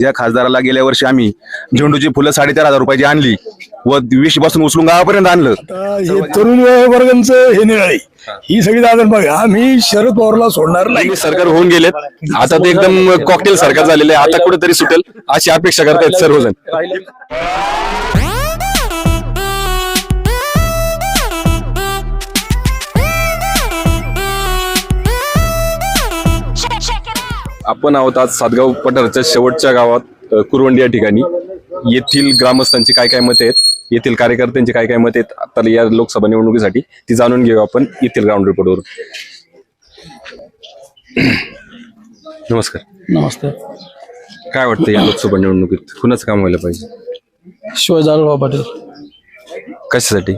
ज्या खासदाराला गेल्या वर्षी आम्ही झेंडूची फुलं साडेचार हजार रुपयाची आणली व वीसपासून उचलून गावापर्यंत आणलं. आता हे तरुण वर्गांचं हे निराळे ही सगळी दादा बघा आम्ही शरद पवारला सोडणार नाही. सरकार होऊन गेलेत. आता ते एकदम कॉकटेल सरकार झालेले आहे. आता कुठेतरी सुटेल अशी अपेक्षा करतायत सर्वजण. आपण आहोत आज सातगाव पठारच्या शेवटच्या गावात कुरवंडी या ठिकाणी. येथील ग्रामस्थांची काय काय मते आहेत? येथील कार्यकर्त्यांची काय काय मते आहेत? आता या लोकसभा निवडणुकीसाठी ती जाणून घेऊ आपण येथील ग्राउंड रिपोर्टवरून नमस्कार. नमस्ते. काय वाटतं या लोकसभा निवडणुकीत? कुणाचं काम व्हायला पाहिजे? शिवाय जाधवराव पाटील. कशासाठी?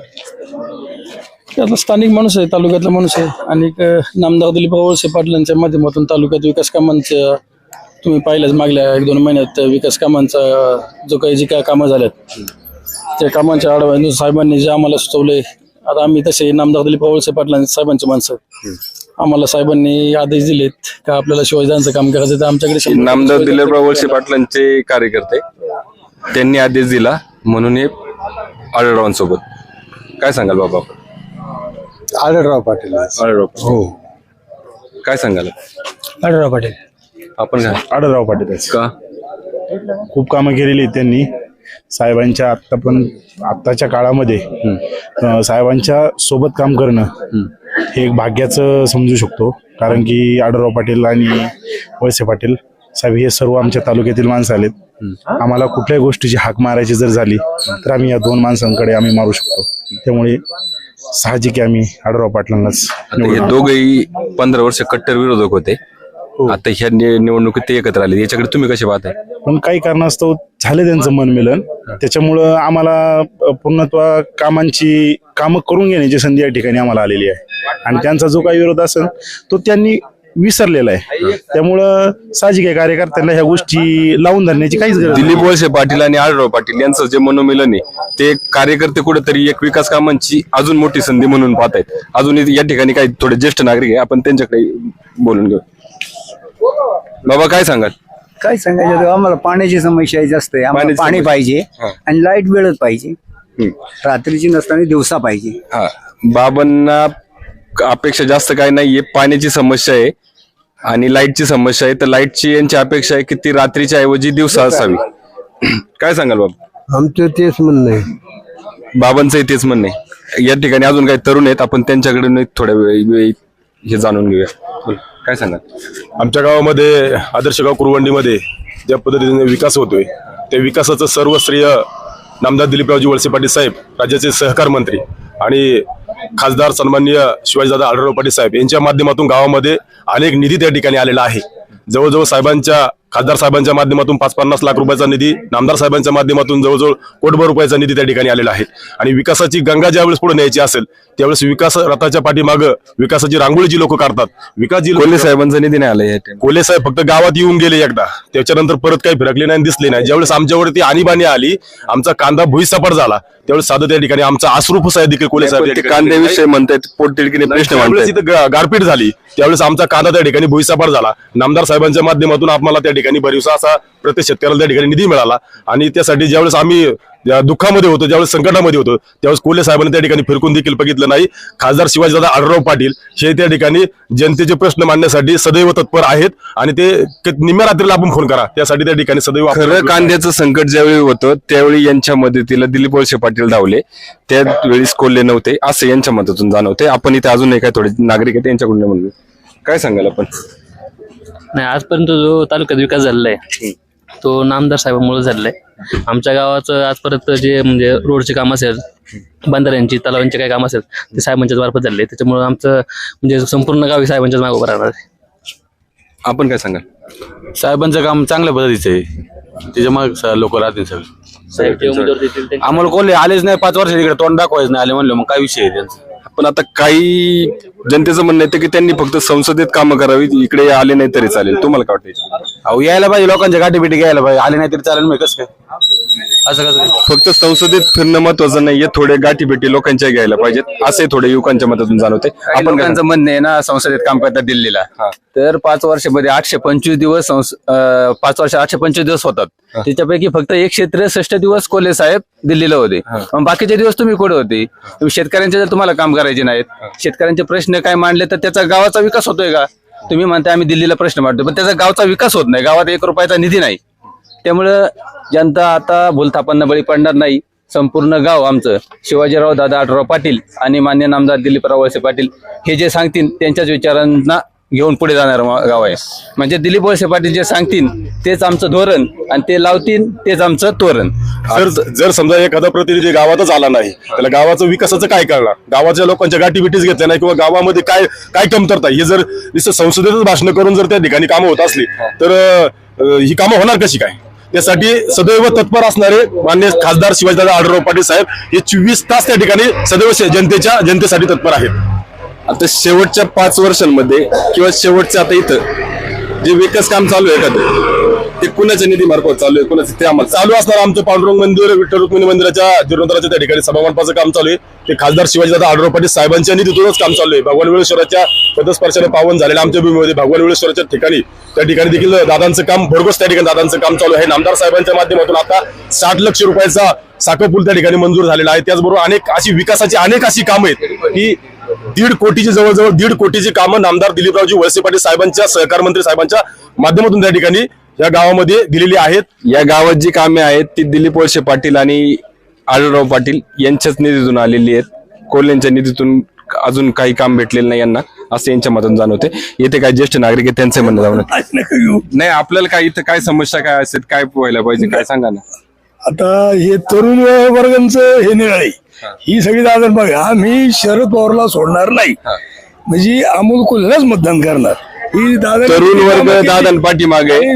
त्यातला स्थानिक माणूस आहे तालुक्यातला माणूस आहे आणि नामदार दिलीपराव वळसे पाटलांच्या माध्यमातून तालुक्यात विकास कामांचं तुम्ही पाहिल्याच मागल्या एक दोन महिन्यात विकास कामांचा जो काही जी काय कामं झाल्यात त्या कामांच्या आढावा साहेबांनी जे आम्हाला सुचवले आता आम्ही तसे नामदार दिलीपराव वळसे पाटलां साहेबांचे माणसं. आम्हाला साहेबांनी आदेश दिलेत का आपल्याला शिवाजीदांचं काम करायचं तर आमच्याकडे नामदार दिलीपराव वळसे पाटलांचे कार्यकर्ते त्यांनी आदेश दिला म्हणून हे आढळरावांसोबत काय सांगाल बाबा आपण? आढळराव पाटील. आढळराव हो. काय सांगाल? आढळराव पाटील. आपण काय? आढळराव पाटील का? खूप कामं केलेली आहेत त्यांनी. साहेबांच्या आत्ता पण आत्ताच्या काळामध्ये अं, साहेबांच्या सोबत काम करणं हे एक भाग्याचं समजू शकतो. कारण की आढळराव पाटील आणि वळसे पाटील साहेब हे सर्व आमच्या तालुक्यातील माणसं आलेत. आम्हाला कुठल्याही गोष्टीची हाक मारायची जर झाली तर आम्ही या दोन माणसांकडे आम्ही मारू शकतो. त्यामुळे साहजिक आहे आम्ही आढळराव पाटलांनाच हे दोघही पंधरा वर्ष कट्टर विरोधक होते. आता ह्या निवडणुकीत ते एकत्र आले याच्याकडे तुम्ही कसे पाहताय? पण काही कारणास्तव झाले त्यांचं मनमिलन. त्याच्यामुळं आम्हाला पूर्णत्व कामांची कामं करून घेण्याची संधी या ठिकाणी आम्हाला आलेली आहे. आणि त्यांचा जो काही विरोध असेल तो त्यांनी विसरलेला आहे. त्यामुळं साहजिक आहे कार्यकर्त्यांना ह्या गोष्टी लावून धरण्याची काहीच गरज नाही. दिलीप वळसे पाटील आणि आढळराव पाटील यांचं जे मनोमिलन आहे ते कार्यकर्ते कुठेतरी एक विकास कामांची अजून मोठी संधी म्हणून पाहत आहेत अजून इथे या ठिकाणी काही थोडे ज्येष्ठ नागरिक आहे आपण त्यांच्याकडे बोलून घेऊ. बाबा काय सांगाल? काय सांगायचं आता आम्हाला पाण्याची समस्या आहे जास्त आहे. आम्हाला पाण्याची पाणी समस्या. पाहिजे हा. आणि लाइट वेळच पाहिजे. हम्म. रात्रीची नसताना दिवसा पाहिजे. हा. बाबांना अपेक्षा जास्त काय नाहीये. पाण्याची समस्या आहे आणि लाईटची समस्या आहे. तर लाईटची यांची अपेक्षा आहे की ती रात्रीच्या ऐवजी दिवसा असावी. काय सांगाल बाबा? आमचं तेच म्हणणं आहे. बाबांचं तेच म्हणणं आहे. या ठिकाणी अजून काही तरुण आहेत. आपण त्यांच्याकडे थोड्या वेळ वेळ हे जाणून घेऊया. बोल, काय सांगाल? आमच्या गावामध्ये आदर्श गाव कुरवंडीमध्ये ज्या पद्धतीने विकास होतोय त्या विकासाचं सर्व श्रेय नामदार दिलीपरावजी वळसे पाटील साहेब राज्याचे सहकार मंत्री आणि खासदार सन्माननीय शिवाजीदादा आढळराव पाटील साहेब यांच्या माध्यमातून गावामध्ये अनेक निधी त्या ठिकाणी आलेला आहे. जवळजवळ साहेबांच्या खासदार साहेबांच्या माध्यमातून पाच पन्नास लाख रुपयाचा निधी नामदार साहेबांच्या माध्यमातून जवळजवळ कोटभर रुपयाचा निधी त्या ठिकाणी आलेला आहे. आणि विकासाची गंगा ज्यावेळेस पुढे न्यायची असेल त्यावेळेस विकास रथाच्या पाठीमागं विकासाची रांगोळी जी लोक काढतात. विकास जी कोल्हे साहेबांचा निधी नाही आला कोल्हे साहेब फक्त गावात येऊन गेले एकदा. त्याच्यानंतर परत काही फिरकले नाही दिसले नाही. ज्यावेळेस आमच्यावरती आणीबाणी आली आमचा कांदा भुईसपाट झाला त्यावेळेस साधं त्या ठिकाणी आमचा अश्रूप साहेब देखील कोल्हे साहेब कांद्याविषयी म्हणतायत पोटतिडकीने प्रश्न गारपीट झाली. त्यावेळेस आमचा कांदा त्या ठिकाणी भुईसपाट झाला. नामदार साहेबांच्या माध्यमातून आम्हाला त्या ठिकाणी भरीवसा असा प्रत्येक शेतकऱ्याला त्या ठिकाणी निधी मिळाला. आणि त्यासाठी ज्यावेळेस आम्ही दुःखामध्ये होतो ज्यावेळेस संकटामध्ये होतो त्यावेळेस कोल्हे साहेबांनी त्या ठिकाणी फिरकून देखील बघितलं नाही. खासदार शिवाजीदादा आढळराव पाटील हे त्या ठिकाणी जनतेचे प्रश्न मांडण्यासाठी सदैव तत्पर आहेत. आणि ते निम्म्या रात्रीला आपण फोन करा. त्यासाठी त्या ठिकाणी सदैव खरं कांद्याचं संकट ज्यावेळी होतं त्यावेळी यांच्या मदतीला दिलीप वळसे पाटील धावले. त्यावेळेस कोल्हे नव्हते असं यांच्या मदतून जाणवते आपण इथे अजूनही काय थोडे नागरिक आहेत त्यांच्याकडून म्हणलो काय सांगाल आपण? नाही आजपर्यंत जो तालुक्यात विकास झालेला आहे तो नामदार साहेबांमुळे झालेला आहे. आमच्या गावाचं आजपर्यंत जे म्हणजे रोडचे काम असेल बंधाऱ्यांची तलावांचे काही काम असेल ते साहेबांच्याच मार्फत झाले त्याच्यामुळे आमचं म्हणजे संपूर्ण गाव साहेबांच्याच मागे उभं राहणार आहे. आपण काय सांगाल? साहेबांचं काम चांगल्या पद्धतीचं आहे. त्याच्या मग लोक राहतील सगळे. साहेब जे उमेदवार देतील ते- आम्हाला कोल्हे आलेच नाही पाच वर्ष इकडे तोंड दाखवायचं नाही आले म्हणलं मग काय विषय आहे त्यांचा? पण आता काही जनतेचं म्हणणं येतं की त्यांनी फक्त संसदेत कामं करावी इकडे आले नाही तरी चालेल. तुम्हाला काय वाटतं अहो यायला पाहिजे लोकांच्या गाठी बिटी घ्यायला पाहिजे. आले नाही तरी चालेल मग कसं काय? असं कसं काय? फक्त संसदेत फिरणं महत्वाचं नाहीये. थोडे गाठी भेटी लोकांच्या घ्यायला पाहिजेत. असे थोडे युवकांच्या मतातून जाणवते. काही आपण काय लोकांचं म्हणणं आहे ना संसदेत काम करतात दिल्लीला. तर पाच वर्षामध्ये आठशे पंचवीस दिवस संस- अं, पाच वर्ष आठशे पंचवीस दिवस होतात. त्याच्यापैकी फक्त एकशे त्रेसष्ट दिवस कोल्हे साहेब दिल्लीला होते. मग बाकीचे दिवस तुम्ही कुठे होते? तुम्ही शेतकऱ्यांचे जर तुम्हाला काम करायचे नाहीत शेतकऱ्यांचे प्रश्न काय मांडले तर त्याचा गावाचा विकास होतोय का? तुम्ही म्हणता आम्ही दिल्लीला प्रश्न मांडतो पण त्याचा गावचा विकास होत नाही. गावात एक रुपयाचा निधी नाही. त्यामुळं जनता आता भूलथापांना बळी पडणार नाही. संपूर्ण गाव आमचं. शिवाजीराव दादा आठराव पाटील आणि मान्य नामदार दिलीपराव वळसे पाटील हे जे सांगतील त्यांच्याच विचारांना घेऊन पुढे जाणार गाव आहे. म्हणजे दिलीप वळसे पाटील जे सांगतील तेच आमचं धोरण आणि ते लावतील तेच आमचं तोरण. जर जर समजा एखादा प्रतिनिधी गावातच आला नाही त्याला गावाचं विकासाचं काय करणार? गावाच्या लोकांच्या गाठी बिटीच घेतल्या नाही किंवा गावामध्ये काय काय कमतरता हे जर नुसतं संसदेतच भाषण करून जर त्या ठिकाणी कामं होत असली तर अं, ही कामं होणार कशी काय? त्यासाठी सदैव तत्पर असणारे मान्य खासदार शिवाजीदादा आढळराव पाटील साहेब हे चोवीस तास त्या ठिकाणी सदैव जनतेच्या जनतेसाठी तत्पर आहेत. आता शेवटच्या पाच वर्षांमध्ये किंवा शेवटच्या आता इथं जे विकास काम चालू आहे एखादं ते कुणाच्या निधी मार्फत चालू आहे कुणाचं ते आम्हाला चालू असणार. आमचं पांडुरंग मंदिर विठ्ठल रुक्मिणी मंदिराच्या जीर्णोत्तराच्या त्या ठिकाणी सभामंडपाचं काम चालू आहे. ते खासदार शिवाजीदादा आढळराव पाटील साहेबांच्या निधीतूनच काम चालू आहे. भगवान वेळेश्वराच्या पदस्पर्शाने पावन झालेल्या आमच्या भूमीमध्ये भगवान वेळेश्वराच्या ठिकाणी त्या ठिकाणी देखील दादांचं काम भरघोस त्या ठिकाणी दादांचं काम चालू आहे. नामदार साहेबांच्या माध्यमातून आता साठ लक्ष रुपयाचा साखरपूल त्या ठिकाणी मंजूर झालेला आहे. त्याचबरोबर अनेक अशी विकासाची अनेक अशी कामं आहेत की दीड कोटीची जवळजवळ दीड कोटीची कामं नामदार दिलीपरावजी वळसे पाटील साहेबांच्या सहकार मंत्री साहेबांच्या माध्यमातून त्या ठिकाणी या गावामध्ये दिलेली आहेत. या गावात जी कामे आहेत ती दिलीप वळसे पाटील आणि आढळराव पाटील यांच्याच निधीतून आलेली आहेत. कोल्ह्यांच्या निधीतून अजून काही काम भेटलेलं नाही यांना असं यांच्या मतातून जाणवते येथे काही ज्येष्ठ नागरिक आहेत त्यांचं म्हणणं घेऊ नाही आपल्याला काय इथं काय समस्या काय असतात काय व्हायला पाहिजे काय सांगा ना. आता हे तरुण वर्गांचं हे निराळे. ही. सगळी दादा बघा आम्ही शरद पवारला सोडणार नाही. म्हणजे अमोल कोल्ह्यालाच मतदान करणार. ही दादा तरुण वर्ग दादा पाठीमागे.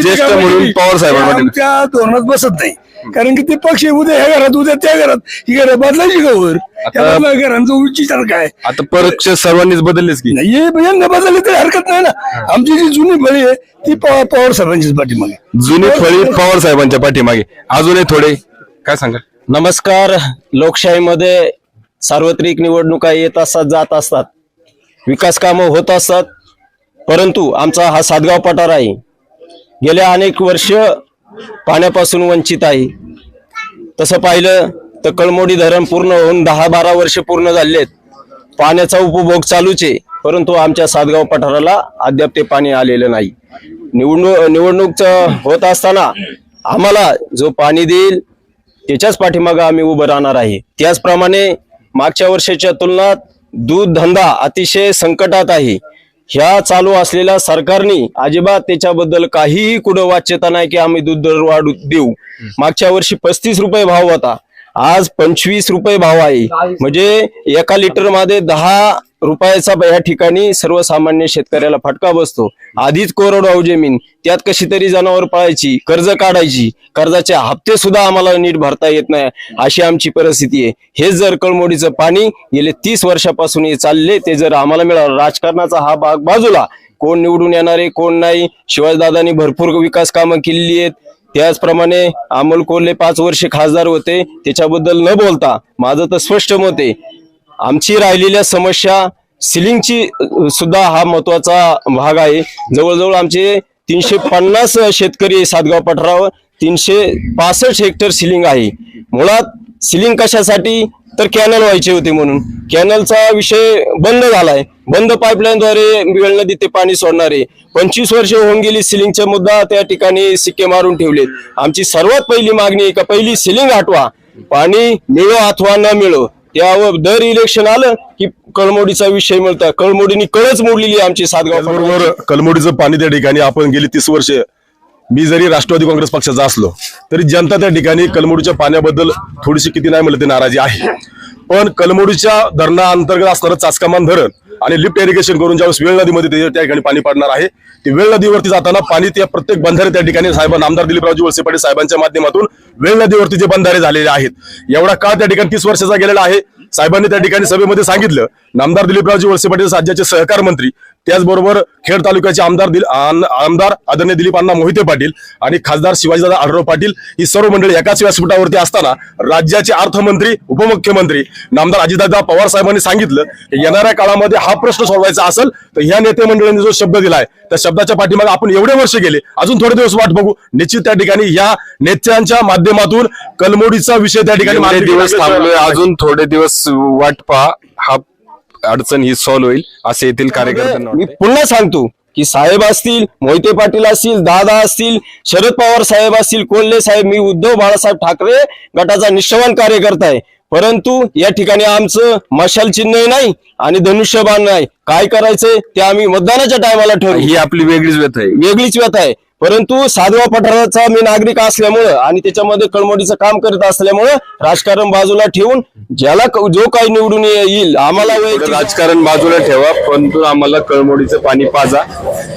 ज्येष्ठ म्हणून पवार साहेबांमध्ये. आमच्या धोरणात बसत नाही. कारण की ते पक्ष उद्या ह्या घरात उद्या त्या घरात. ही घरात बदलायची गवर त्या बदला घरांचं विचार काय? आता परोक्ष सर्वांनीच बदललेच की. नाही यंदा बदलले तरी हरकत नाही ना. आमची जी जुनी बळी आहे ती पवा- पवार साहेबांचीच पाठीमागे. जुनी फळी पवार साहेबांच्या पाठीमागे. अजूनही थोडे. काय सांगा नमस्कार. लोकशाहीमध्ये सार्वत्रिक निवडणुका येत असतात जात असतात. विकास कामं होत असतात. परंतु आमचा हा सातगाव पठार आहे. गेल्या अनेक वर्ष पाण्यापासून वंचित आहे. तसं पाहिलं तर कळमोडी धरण पूर्ण होऊन दहा बारा वर्ष पूर्ण झालेत. पाण्याचा उपभोग चालूच आहे. परंतु आमच्या सातगाव पठाराला अद्याप ते पाणी आलेलं नाही. निवडणूक निवडणूक होत असताना आम्हाला जो पाणी देईल त्याच्याच पाठीमागं आम्ही उभं राहणार आहे. त्याचप्रमाणे मागच्या वर्षाच्या तुलनात दूध धंदा अतिशय संकटात आहे. ह्या चालू असलेल्या सरकारने अजिबात त्याच्याबद्दल काहीही कुठं वाच्यता नाही की आम्ही दूध दर वाढू देऊ. मागच्या वर्षी पस्तीस रुपये भाव होता. आज पंचवीस रुपये भाव आहे. म्हणजे एका लिटरमध्ये दहा रुपयाचा या ठिकाणी सर्वसामान्य शेतकऱ्याला फटका बसतो. आधीच कोरडवाहू जमीन त्यात कशी तरी जनावर पाळायची कर्ज काढायची कर्जाचे हप्ते सुद्धा आम्हाला नीट भरता येत नाही अशी आमची परिस्थिती आहे. हे जर कळमोडीचं पाणी गेले तीस वर्षापासून हे चालले ते जर आम्हाला मिळालं. राजकारणाचा हा भाग बाजूला. कोण निवडून येणारे कोण नाही शिवाजीदादांनी भरपूर विकास कामं केलेली आहेत. त्याचप्रमाणे अमोल कोल्हे पाच वर्षे खासदार होते त्याच्याबद्दल न बोलता माझं तर स्पष्ट मत आहे आमची राहिलेल्या समस्या सिलिंगची सुद्धा हा महत्त्वाचा भाग आहे. जवळजवळ आमचे तीनशे पन्नास शेतकरी सातगाव पठारावर. तीनशे पासष्ट हेक्टर सिलिंग आहे. मुळात सिलिंग कशासाठी? तर कॅनल व्हायचे होते म्हणून. कॅनलचा विषय बंद झालाय. बंद पाईपलाईनद्वारे वेळ नदी ते पाणी सोडणार आहे. पंचवीस वर्ष होऊन गेली सिलिंगचा मुद्दा त्या ठिकाणी सिक्के मारून ठेवलेत. आमची सर्वात पहिली मागणी आहे का पहिली सिलिंग हटवा. पाणी मिळो अथवा न मिळो. त्यावर दर इलेक्शन आलं की कळमोडीचा विषय मिळतो. कळमोडीनी कळच मोडलेली आहे आमची सातगाव त्याचबरोबर कलमोडीचं पाणी त्या ठिकाणी आपण गेली तीस वर्ष. मी जरी राष्ट्रवादी काँग्रेस पक्षाचा असलो तरी जनता त्या ठिकाणी कलमोडीच्या पाण्याबद्दल थोडीशी किती नाही म्हणलं ते नाराजी आहे. पण कलमोडीच्या धरणाअंतर्गत असणारं चाचकामान धरण आणि लिफ्ट इरिगेशन करून ज्यावेळेस वेळ नदीमध्ये त्या ठिकाणी पाणी पडणार आहे ते वेळ नदीवरती जाताना पाणी त्या प्रत्येक बंधारे त्या ठिकाणी साहेब नामदार दिलीपरावजी वळसे पाटील साहेबांच्या माध्यमातून वेळ नदीवरती जे बंधारे झालेले आहेत. एवढा काळ त्या ठिकाणी तीस वर्षाचा गेलेला आहे. साहेबांनी त्या ठिकाणी सभेमध्ये सांगितलं. नामदार दिलीपरावजी वळसे पाटील राज्याचे सहकार मंत्री त्याचबरोबर खेड तालुक्याचे आमदार दिल आम- आमदार आदरणीय दिलीप अण्णा मोहिते पाटील आणि खासदार शिवाजीदादा आढळराव पाटील ही सर्व मंडळी एकाच व्यासपीठावरती असताना राज्याचे अर्थमंत्री उपमुख्यमंत्री नामदार अजितदादा पवार साहेबांनी सांगितलं की येणाऱ्या काळामध्ये हा प्रश्न सोडवायचा असेल तर ह्या नेते मंडळींनी जो शब्द दिलाय त्या शब्दाच्या पाठीमागे आपण एवढे वर्ष गेले. अजून थोडे दिवस वाट बघू. निश्चित त्या ठिकाणी या नेत्यांच्या माध्यमातून कलमोडीचा विषय त्या ठिकाणी दिवस. अजून थोडे दिवस वाट पहा. हा अडचण ही सॉल्व्ह होईल. असे येथील कार्यकर्त्यांना मी. पुन्हा सांगतो की साहेब असतील मोहिते पाटील असतील दादा असतील शरद पवार साहेब असतील कोल्हे साहेब मी उद्धव बाळासाहेब ठाकरे गटाचा निष्ठावान कार्यकर्ता आहे. परंतु या ठिकाणी आमचं मशाल चिन्ह नाही आणि धनुष्यबाण नाही. काय करायचंय? ते आम्ही मतदानाच्या टायमाला ठरवू. ही आपली वेगळीच व्यथा आहे. वेगळीच व्यथा आहे. परंतु साधवा पठाराचा मी नागरिक असल्यामुळं आणि त्याच्यामध्ये कळमोडीचं काम करत असल्यामुळं राजकारण बाजूला ठेवून ज्याला जो काही निवडून ये- येईल आम्हाला राजकारण बाजूला ठेवा परंतु आम्हाला कळमोडीचं पाणी पाजा.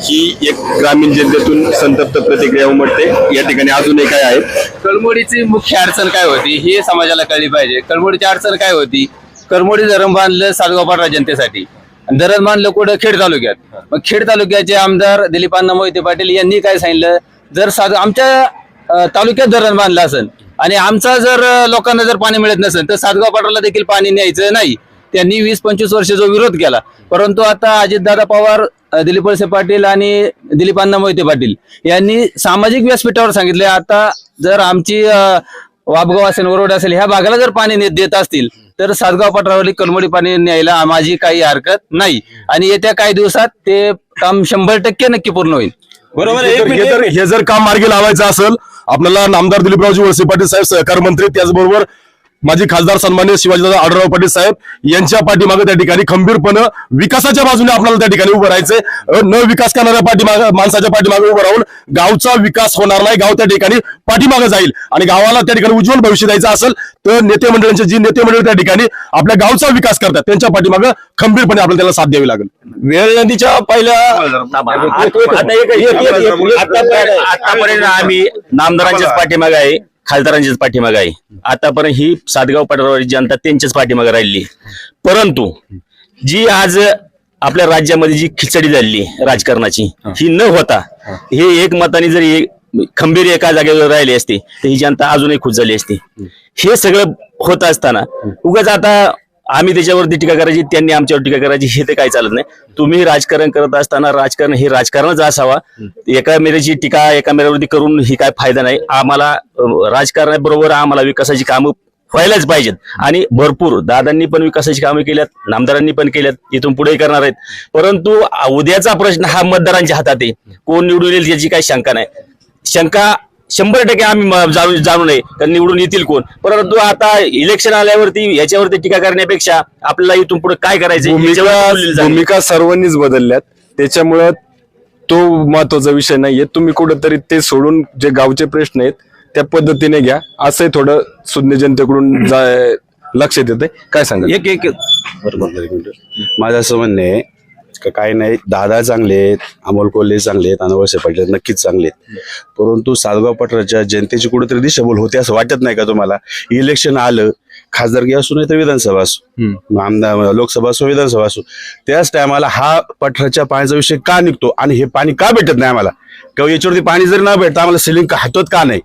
ही एक ग्रामीण जनतेतून संतप्त प्रतिक्रिया उमटते. या ठिकाणी अजूनही काय आहे कळमोडीची मुख्य अडचण काय होती? हे समाजाला कळली पाहिजे. कळमोडीची अडचण काय होती? कळमोडी धरण बांधलं सातगाव पाटणा जनतेसाठी. धरण बांधलं कुठं? खेड तालुक्यात. मग खेड तालुक्याचे आमदार दिलीप अण्णा मोहिते पाटील यांनी काय सांगितलं? जर सात आमच्या तालुक्यात धरण बांधलं असेल आणि आमचा जर लोकांना जर पाणी मिळत नसेल तर सातगाव पाटलाला देखील पाणी न्यायचं नाही. त्यांनी वीस पंचवीस वर्ष जो विरोध केला. परंतु आता अजितदादा पवार दिलीप वळसे पाटील आणि दिलीप अण्णा मोहिते पाटील यांनी सामाजिक व्यासपीठावर सांगितले आता जर आमची वाबगाव असेल वरोड असेल ह्या भागाला जर पाणी देत असतील तर सातगाव पठारावरली कलमडी पाणी न्यायला माझी काही हरकत नाही. आणि येत्या काही दिवसात ते काम शंभर टक्के नक्की पूर्ण होईल. बरोबर हे आहे. जर- जर जर काम मार्गी लावायचं असेल आपल्याला नामदार दिलीपरावजी वळसे पाटील साहेब सहकार मंत्री त्याचबरोबर माजी खासदार सन्मान्य शिवाजीदादा आढळराव पाटील साहेब यांच्या पाठीमागे त्या ठिकाणी खंबीरपणे विकासाच्या बाजूने आपल्याला त्या ठिकाणी उभं राहायचंय अ, न विकास करणाऱ्या पाठीमागे माणसाच्या पाठीमागे उभं राहून गावचा विकास होणार नाही गाव त्या ठिकाणी पाठीमागे जाईल आणि गावाला त्या ठिकाणी उज्ज्वल भविष्य द्यायचं असेल तर नेते मंडळांचे जी नेते मंडळ त्या ठिकाणी आपल्या गावचा विकास करतात त्यांच्या पाठीमागे खंबीरपणे आपल्याला त्याला साथ द्यावी लागेल वेळ नदीच्या पहिल्या आतापर्यंत आम्ही नामदारांच्याच पाठीमागे आहे खासदारांच्याच पाठीमागे आहे. आतापर्यंत ही सातगाव पठारावरील जनता त्यांच्याच पाठीमागे राहिली. परंतु जी आज आपल्या राज्यामध्ये जी खिचडी झालेली राजकारणाची ही. न होता हे. एक मताने जर खंबीर एका जागेवर राहिली असती तर ही जनता अजूनही खुश झाली असती. हे सगळं होत असताना उगाच आता आम्ही त्याच्यावरती टीका करायची त्यांनी आमच्यावर टीका करायची हे ते काही चालत नाही. तुम्ही राजकारण करत असताना राजकारण हे राजकारणच असावा. एका मेरेची टीका एका मेरेवरती करून ही काय फायदा नाही. आम्हाला राजकारणाबरोबर आम्हाला विकासाची कामं व्हायलाच पाहिजेत. आणि भरपूर दादांनी पण विकासाची कामं केल्यात नामदारांनी पण केल्यात इथून पुढे करणार आहेत. परंतु उद्याचा प्रश्न हा मतदारांच्या हातात आहे. कोण निवडून येईल याची काही शंका नाही. शंका शंभर टक्के आम्ही जाणू जाणू नये कारण निवडून येतील कोण. परंतु आता इलेक्शन आल्यावरती याच्यावरती टीका करण्यापेक्षा आपल्याला इथून पुढे काय करायचं भूमिका भूमिका सर्वांनीच बदलल्यात. त्याच्यामुळं तो महत्त्वाचा विषय नाहीये. तुम्ही कुठंतरी ते सोडून जे गावचे प्रश्न आहेत त्या पद्धतीने घ्या. असंही थोडं सुज्ञ जनतेकडून जा- लक्षात येते काय सांगा एक एक माझं असं म्हणणं आहे का काही नाही दादा चांगले आहेत अमोल कोल्हे चांगले आहेत आणि वळसे पाटील नक्कीच चांगले आहेत. परंतु सातगाव पठाराच्या जनतेची कुठेतरी दिशाभूल होते असं वाटत नाही का तुम्हाला? इलेक्शन आलं खासदारकी असू नाही तर विधानसभा असो आमदार लोकसभा असो विधानसभा असो त्याच टायमाला हा पठाराच्या पाण्याचा विषय का निघतो आणि हे पाणी का भेटत नाही आम्हाला? किंवा याच्यावरती पाणी जरी न भेटतं आम्हाला सिलिंग का हातवत का नाही?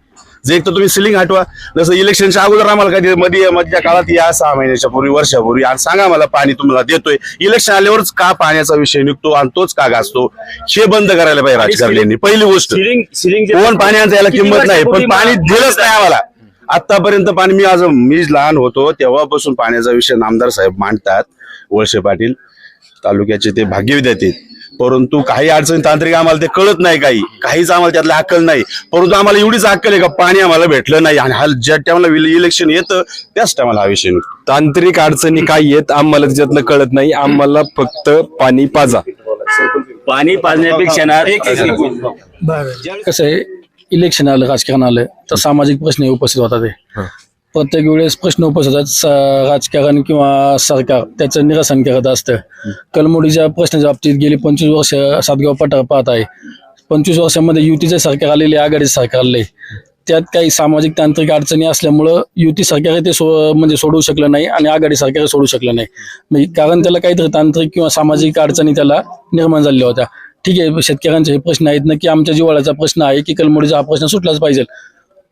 जे एक तर तुम्ही सिलिंग हटवा जसं इलेक्शनच्या अगोदर आम्हाला ते मध्ये मधल्या काळात या सहा महिन्याच्या पूर्वी वर्षापूर्वी आणि सांगा मला पाणी तुम्हाला देतोय. इलेक्शन आल्यावरच का पाण्याचा विषय निघतो आणि तोच का गाजतो? हे बंद करायला पाहिजे राजकारण्यांनी पहिली गोष्ट. कोण पाण्याचा याला किंमत नाही पण पाणी दिलंच नाही आम्हाला. आतापर्यंत पाणी मी आज मी लहान होतो तेव्हापासून पाण्याचा विषय नामदार साहेब मांडतात वळसे पाटील तालुक्याचे ते भाग्यविद्यार्थी. परंतु काही अडचणी तांत्रिक आम्हाला ते कळत नाही काही. काहीच आम्हाला त्यातलं अक्कल नाही. परंतु आम्हाला एवढीच अक्कल आहे का पाणी आम्हाला भेटलं नाही आणि हा ज्या टायमाला इलेक्शन येतं त्याच टायमाला हा विषय तांत्रिक अडचणी काय आहेत आम्हाला त्याच्यातलं कळत नाही. आम्हाला फक्त पाणी पाजा. पाणी पाजण्यापेक्षा ना कसं आहे इलेक्शन आलं राजकारण आलं तर सामाजिक प्रश्न उपस्थित होतात ते प्रत्येक वेळेस प्रश्न उपस्थित होतात राजकारण किंवा सरकार त्याचं निरसन करत असतं. कलमोडीच्या प्रश्नाच्या बाबतीत गेली पंचवीस वर्ष सातगाव पठार पाहत आहे. पंचवीस वर्षामध्ये युतीचे सरकार आलेले आघाडीचे सरकार आले त्यात काही सामाजिक तांत्रिक अडचणी असल्यामुळं युती सरकार ते सो म्हणजे सोडवू शकलं नाही आणि आघाडी सरकार सोडू शकलं नाही. म्हणजे कारण त्याला काहीतरी तांत्रिक किंवा सामाजिक अडचणी त्याला निर्माण झालेल्या होत्या. ठीक आहे शेतकऱ्यांचे हे प्रश्न आहेत. ना की आमच्या जिवाळ्याचा प्रश्न आहे की कलमोडीचा हा प्रश्न सुटलाच पाहिजे.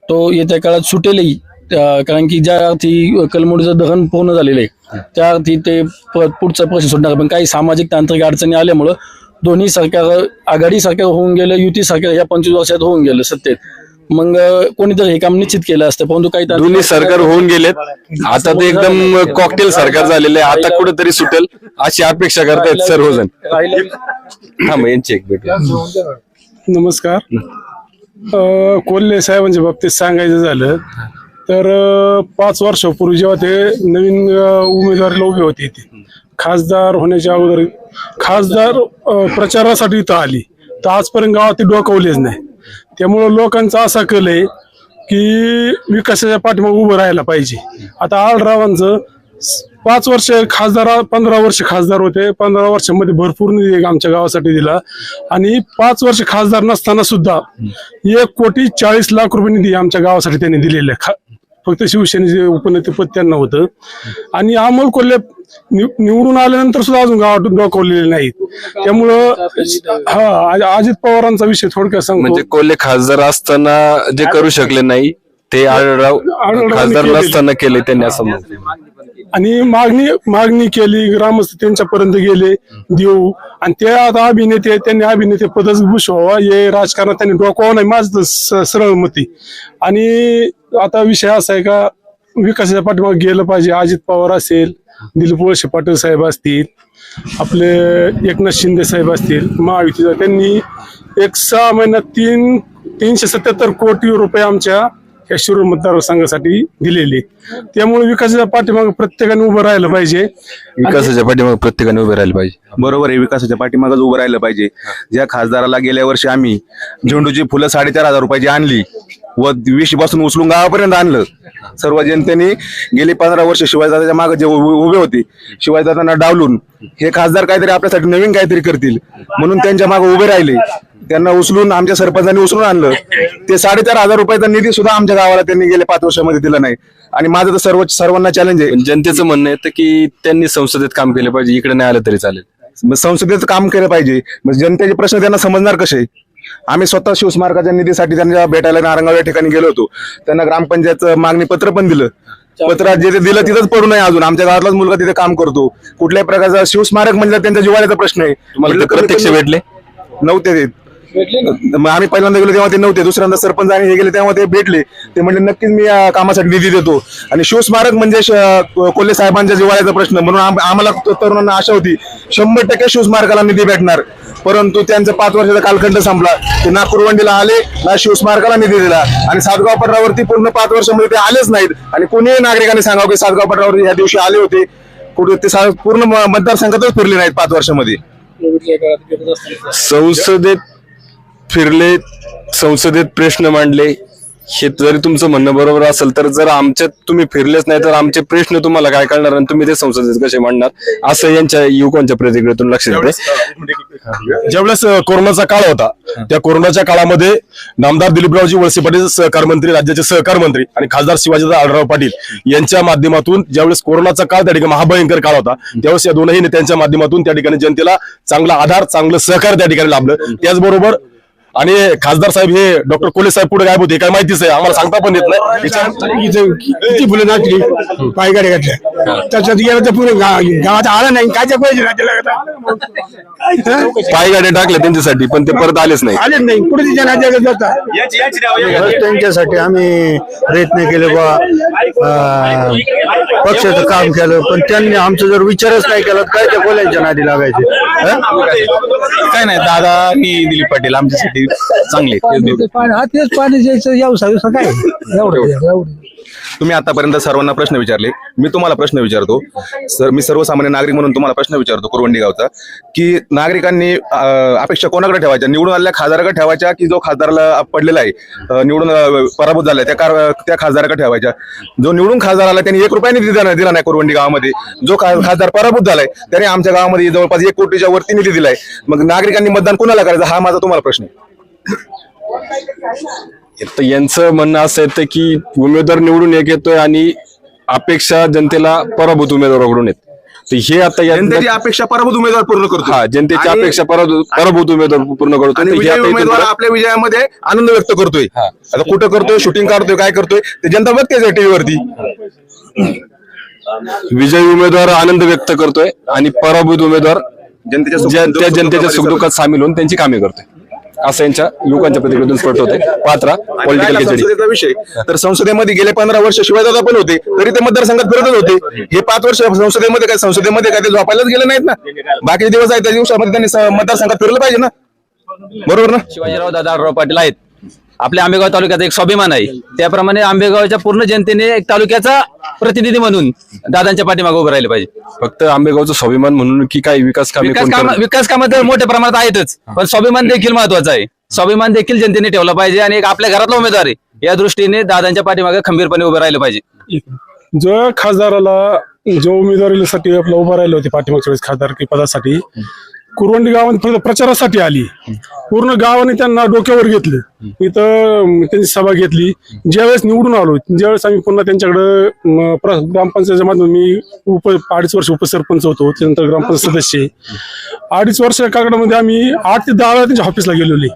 तो येत्या काळात सुटेलही. कारण की ज्या अर्थी कलमोडीचं दहन पूर्ण झालेलं आहे त्या अर्थी ते पुढचा प्रश्न सुटणार. पण काही सामाजिक तांत्रिक अडचणी आल्यामुळं दोन्ही सरकार आघाडी सरकार होऊन गेलं युती सरकार या पंचवीस वर्षात होऊन गेलं सत्तेत. मग कोणीतरी हे काम निश्चित केलं असतं परंतु काही दोन्ही सरकार होऊन गेलेत. आता ते एकदम कॉकटेल सरकार झालेलं आहे. आता कुठेतरी सुटेल अशी अपेक्षा करतायत सर्वजण. हा यांची एक भेट नमस्कार. अ, कोल्हे साहेबांच्या बाबतीत सांगायचं झालं तर पाच वर्षापूर्वी जेव्हा ते नवीन उमेदवारीला उभे होते ते. खासदार होण्याच्या अगोदर खासदार प्रचारासाठी इथं आली. तर आजपर्यंत गावात ती डोकावलीच नाही. त्यामुळं लोकांचा असा कल आहे की विकासाच्या पाठीमागे उभं राहायला पाहिजे. आता आळरावांचं पाच वर्ष खासदार पंधरा वर्ष खासदार होते. पंधरा वर्षामध्ये भरपूर निधी आमच्या गावासाठी दिला. आणि पाच वर्ष खासदार नसताना सुद्धा एक कोटी चाळीस लाख रुपये निधी आमच्या गावासाठी त्यांनी दिलेला खा- फक्त शिवसेनेचे उपनेतेपद त्यांना होतं. आणि अमोल कोल्हे निवडून आल्यानंतर सुद्धा अजून गावात डोकावलेले नाहीत. त्यामुळं हा अजित पवारांचा विषय थोडक्यात सांगतो. म्हणजे कोल्हे खासदार असताना जे करू शकले नाही ते आढळराव खासदार. नसताना केले त्यांनी असं आणि मागणी मागणी केली ग्रामस्थ त्यांच्यापर्यंत गेले देऊ. आणि ते आता अभिनेते आहेत, त्यांनी अभिनेते पदच भूषवावा हे राजकारणात त्यांनी डोकावं नाही माझं स- सरळ मती आणि आता विषय असा आहे का विकासाच्या पाठीमागे गेलं पाहिजे अजित पवार असेल दिलीप वळसे पाटील साहेब असतील आपले एकनाथ शिंदे साहेब असतील महायुतीचा त्यांनी एक सहा महिन्यात तीन तीनशे सत्याहत्तर कोटी रुपये आमच्या या शिरूर मतदारसंघासाठी दिलेले. त्यामुळे विकासाच्या पाठीमागे प्रत्येकाने उभं राहिलं पाहिजे. विकासाच्या पाठीमागे प्रत्येकाने उभे राहिले पाहिजे. बरोबर आहे विकासाच्या पाठीमागच उभं राहिलं पाहिजे. ज्या खासदाराला गेल्या वर्षी आम्ही झेंडूची फुलं साडेचार हजार रुपयाची आणली व वीसपासून उचलून गावापर्यंत आणलं. सर्व जनतेने गेली पंधरा वर्ष शिवाजीदादाच्या मागे जे उभे होते शिवाजीदादांना डावलून हे खासदार काहीतरी आपल्यासाठी नवीन काहीतरी करतील म्हणून त्यांच्या मागे उभे राहिले. त्यांना उचलून आमच्या सरपंचांनी उचलून आणलं. ते साडेचार हजार रुपयाचा निधी सुद्धा आमच्या गावाला त्यांनी गेल्या पाच वर्षामध्ये दिला नाही. आणि माझं तर सर्व सर्वांना चॅलेंज आहे. जनतेचं म्हणणं येतं की त्यांनी संसदेत काम केलं पाहिजे इकडे नाही आलं तरी चालेल. मग संसदेचं काम केलं पाहिजे. जनतेचे प्रश्न त्यांना समजणार कसे? आम्ही स्वतः शिवस्मारकाच्या निधीसाठी त्यांना भेटायला नारंगाव या ठिकाणी गेलो होतो. त्यांना ग्रामपंचायतचं मागणी पत्र पण दिलं. पत्रात जे ते दिलं तिथंच पडू नये अजून. आमच्या गावातलाच मुलगा तिथे काम करतो. कुठल्याही प्रकारचा शिवस्मारक म्हणजे त्यांच्या जिवाळ्याचा प्रश्न आहे. प्रत्यक्ष भेटले? नव्हते मग आम्ही पहिल्यांदा गेलो तेव्हा ते नव्हते. दुसऱ्यांदा सरपंच आणि हे गेले तेव्हा ते भेटले. ते म्हणले नक्कीच मी या कामासाठी निधी देतो. आणि शिवस्मारक म्हणजे श- कोल्हे साहेबांच्या जिवाळ्याचा प्रश्न. म्हणून आम- आम्हाला त- तरुणांना आशा होती शंभर टक्के शिवस्मारकाला निधी भेटणार. परंतु त्यांचा पाच वर्षाचा कालखंड संपला. ते ना कुरवंडीला आले ना शिवस्मारकाला निधी दिला. आणि सातगाव पठारावरती पूर्ण पाच वर्षामध्ये ते आलेच नाहीत. आणि कोणीही नागरिकांनी सांगावं की सातगाव पठारावरती या दिवशी आले होते. कुठे ते सा- पूर्ण म- मतदारसंघातच फिरले नाहीत पाच वर्षामध्ये. संसदेत फिरले संसदेत प्रश्न मांडले. हे जरी तुमचं म्हणणं बरोबर असेल तर जर आमच्यात तुम्ही फिरलेच नाही तर आमचे प्रश्न तुम्हाला काय कळणार आणि तुम्ही ते संसदेत कसे मांडणार? असं यांच्या युवकांच्या प्रतिक्रियेतून लक्षात येते ज्यावेळेस कोरोनाचा काळ होता त्या कोरोनाच्या काळामध्ये नामदार दिलीपरावजी वळसे पाटील सहकार मंत्री राज्याचे सहकार मंत्री आणि खासदार शिवाजी आढळराव पाटील यांच्या माध्यमातून ज्यावेळेस कोरोनाचा काळ त्या ठिकाणी महाभयंकर काळ होता त्यावेळेस या दोनही नेत्यांच्या माध्यमातून त्या ठिकाणी जनतेला चांगला आधार चांगलं सहकार त्या ठिकाणी लाभलं. त्याचबरोबर आणि खासदार साहेब हे डॉक्टर कोले साहेब पुढे गायब होते काय माहितीच आहे आम्हाला सांगता पण येत नाही. इथं किती फुलं नाचली पायगाडी घातल्या. त्याच्यात गेलं तर पुढे गावात आला नाही काय पाहिजे पायगाड्या टाकल्या त्यांच्यासाठी पण ते परत आलेच नाही. आलेच नाही. पुढे तिच्या नात्याकडे जातात त्यांच्यासाठी आम्ही प्रयत्न केले बा. पक्षाचं काम केलं पण त्यांनी आमचा जर विचारच नाही केला तर काय त्या बोलायच्या नादी लागायचे? हं? काय नाही दादा आणि दिलीप पाटील आमच्यासाठी चांगले हा तेच पाणी द्यायचं व्यवसाय काय? एवढं एवढं. तुम्ही आतापर्यंत सर्वांना प्रश्न विचारले. मी तुम्हाला प्रश्न विचारतो. सर मी सर्वसामान्य नागरिक म्हणून तुम्हाला प्रश्न विचारतो कुरवंडी गावचा की नागरिकांनी अपेक्षा कोणाकडे ठेवायच्या? निवडून आलेल्या खासदाराकडे ठेवायच्या की जो खासदाराला पडलेला आहे? निवडून पराभूत झालाय त्या कार त्या खासदाराकडे ठेवायच्या. जो निवडून खासदार आला त्यांनी एक रुपयाने निधी दिला दिला नाही कुरवंडी गावामध्ये जो खासदार पराभूत झालाय त्याने आमच्या गावामध्ये जवळपास एक कोटीच्या वरती निधी दिलाय. मग नागरिकांनी मतदान कुणाला करायचं? हा माझा तुम्हाला प्रश्न आहे. तर यांचं म्हणणं असं येतं की उमेदवार निवडून एक येतोय आणि अपेक्षा जनतेला पराभूत उमेदवाराकडून येत. तर हे आता या- जनतेची अपेक्षा पराभूत उमेदवार पूर्ण करतो. हा जनतेची आणि- अपेक्षा पराभूत पराभूत उमेदवार पूर्ण करतो. आणि तर हे विजयी आता इथून उमेदवार पुढं- आपल्या विजयामध्ये आनंद व्यक्त करतोय. आता कुठं करतोय शूटिंग काढतोय काय करतोय ते जनता बघतेच टीव्हीवरती विजयी उमेदवार आनंद व्यक्त करतोय आणि पराभूत उमेदवार जनतेच्या ज्या- त्या जनतेच्या सुखदुःखात सामील होऊन त्यांची कामे करतोय. असं यांच्या लोकांच्या प्रतिक्रियेतून स्पष्ट होते. पात्रा पॉलिटिकल संसदेचा विषय. तर संसदेमध्ये गेले पंधरा वर्ष शिवायदादा पण होते तरी ते मतदारसंघात फिरतच होते. हे पाच वर्ष संसदेमध्ये काय संसदेमध्ये काय ते झोपायलाच गेले नाहीत ना? बाकीचे दिवस आहेत त्या दिवसामध्ये त्यांनी मतदारसंघात फिरलं पाहिजे ना? बरोबर ना? शिवाजीराव दादाराव पाटील आहेत. आपल्या आंबेगाव तालुक्यात एक स्वाभिमान आहे. त्याप्रमाणे आंबेगावच्या पूर्ण जनतेने एक तालुक्याचा प्रतिनिधी म्हणून दादांच्या पाठीमागे उभं राहिले पाहिजे. फक्त आंबेगावचं स्वाभिमान म्हणून की काय विकास कामे विकास कोण काम विकास कामं तर मोठ्या प्रमाणात आहेतच पण स्वाभिमान देखील महत्वाचं आहे. स्वाभिमान देखील जनतेने ठेवला पाहिजे आणि एक आपल्या घरातला उमेदवार आहे. या दृष्टीने दादांच्या पाठीमागे खंबीरपणे उभं राहिलं पाहिजे. जो खासदाराला जो उमेदवारीसाठी आपला उभा राहिले होते पाठीमागच्या वेळेस खासदारकी पदासाठी कुरवंडी गावाने फक्त प्रचारासाठी आली. पूर्ण गावाने त्यांना डोक्यावर घेतलं. इथं त्यांची सभा घेतली. ज्यावेळेस निवडून आलो ज्यावेळेस आम्ही पुन्हा त्यांच्याकडे ग्रामपंचायतच्या माध्यमातून मी उप अडीच वर्ष उपसरपंच होतो. त्यानंतर ग्रामपंचायत सदस्य. अडीच वर्ष कागडामध्ये आम्ही आठ ते दहा वेळा त्यांच्या ऑफिसला गेलेली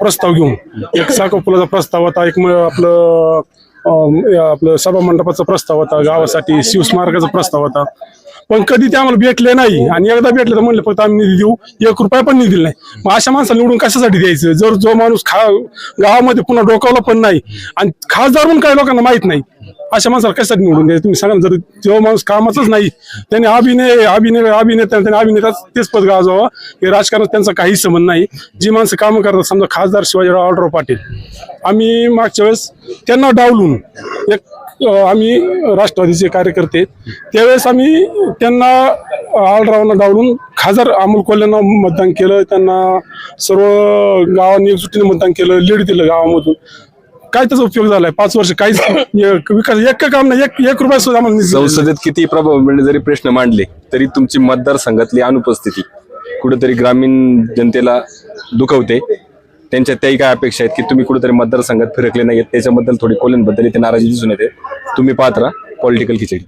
प्रस्ताव घेऊन. एक साखर पुलाचा प्रस्ताव होता एक आपलं आपलं सभा मंडपाचा प्रस्ताव होता गावासाठी शिवस्मारकाचा प्रस्ताव होता. पण कधी ते आम्हाला भेटले नाही. आणि एकदा भेटले तर म्हणलं फक्त आम्ही निधी देऊ. एक रुपया पण निधी दिला नाही. मग अशा माणसाला निवडून कशासाठी द्यायचं? जर जो माणूस खा गावामध्ये पुन्हा डोकावला पण नाही आणि खासदार पण काही लोकांना माहीत नाही अशा माणसाला कशासाठी निवडून द्यायचं? तुम्ही सांगा जर जो माणूस कामाचाच नाही त्याने अभिनय अभिनय अभिनेता त्याने अभिनेता तेच पद गाजवावं. हे राजकारणात त्यांचा काही संबंध नाही. जी माणसं कामं करतात समजा खासदार शिवाजीराव ऑर्डर पाटील. आम्ही मागच्या वेळेस त्यांना डावलून एक आम्ही राष्ट्रवादीचे कार्यकर्ते त्यावेळेस आम्ही त्यांना आळरावांना डावलून खासदार अमोल कोल्ह्यांना मतदान केलं त्यांना सर्व गावांनी एकजुटीने मतदान केलं लीड दिलं गावामधून. काय त्याचा उपयोग झालाय? पाच वर्ष काहीच विकास एक काम नाही एक एक रुपया सुद्धा. संसदेत किती प्रभाव जरी प्रश्न मांडले तरी तुमची मतदारसंघातली अनुपस्थिती कुठेतरी ग्रामीण जनतेला दुखवते. त्यांच्या त्याही काय अपेक्षा आहेत की तुम्ही कुठेतरी मतदारसंघात फिरकले नाहीत त्याच्याबद्दल थोडी कोल्यांबद्दल इथे नाराजी दिसून येते. तुम्ही पात्र पॉलिटिकल खिचडी.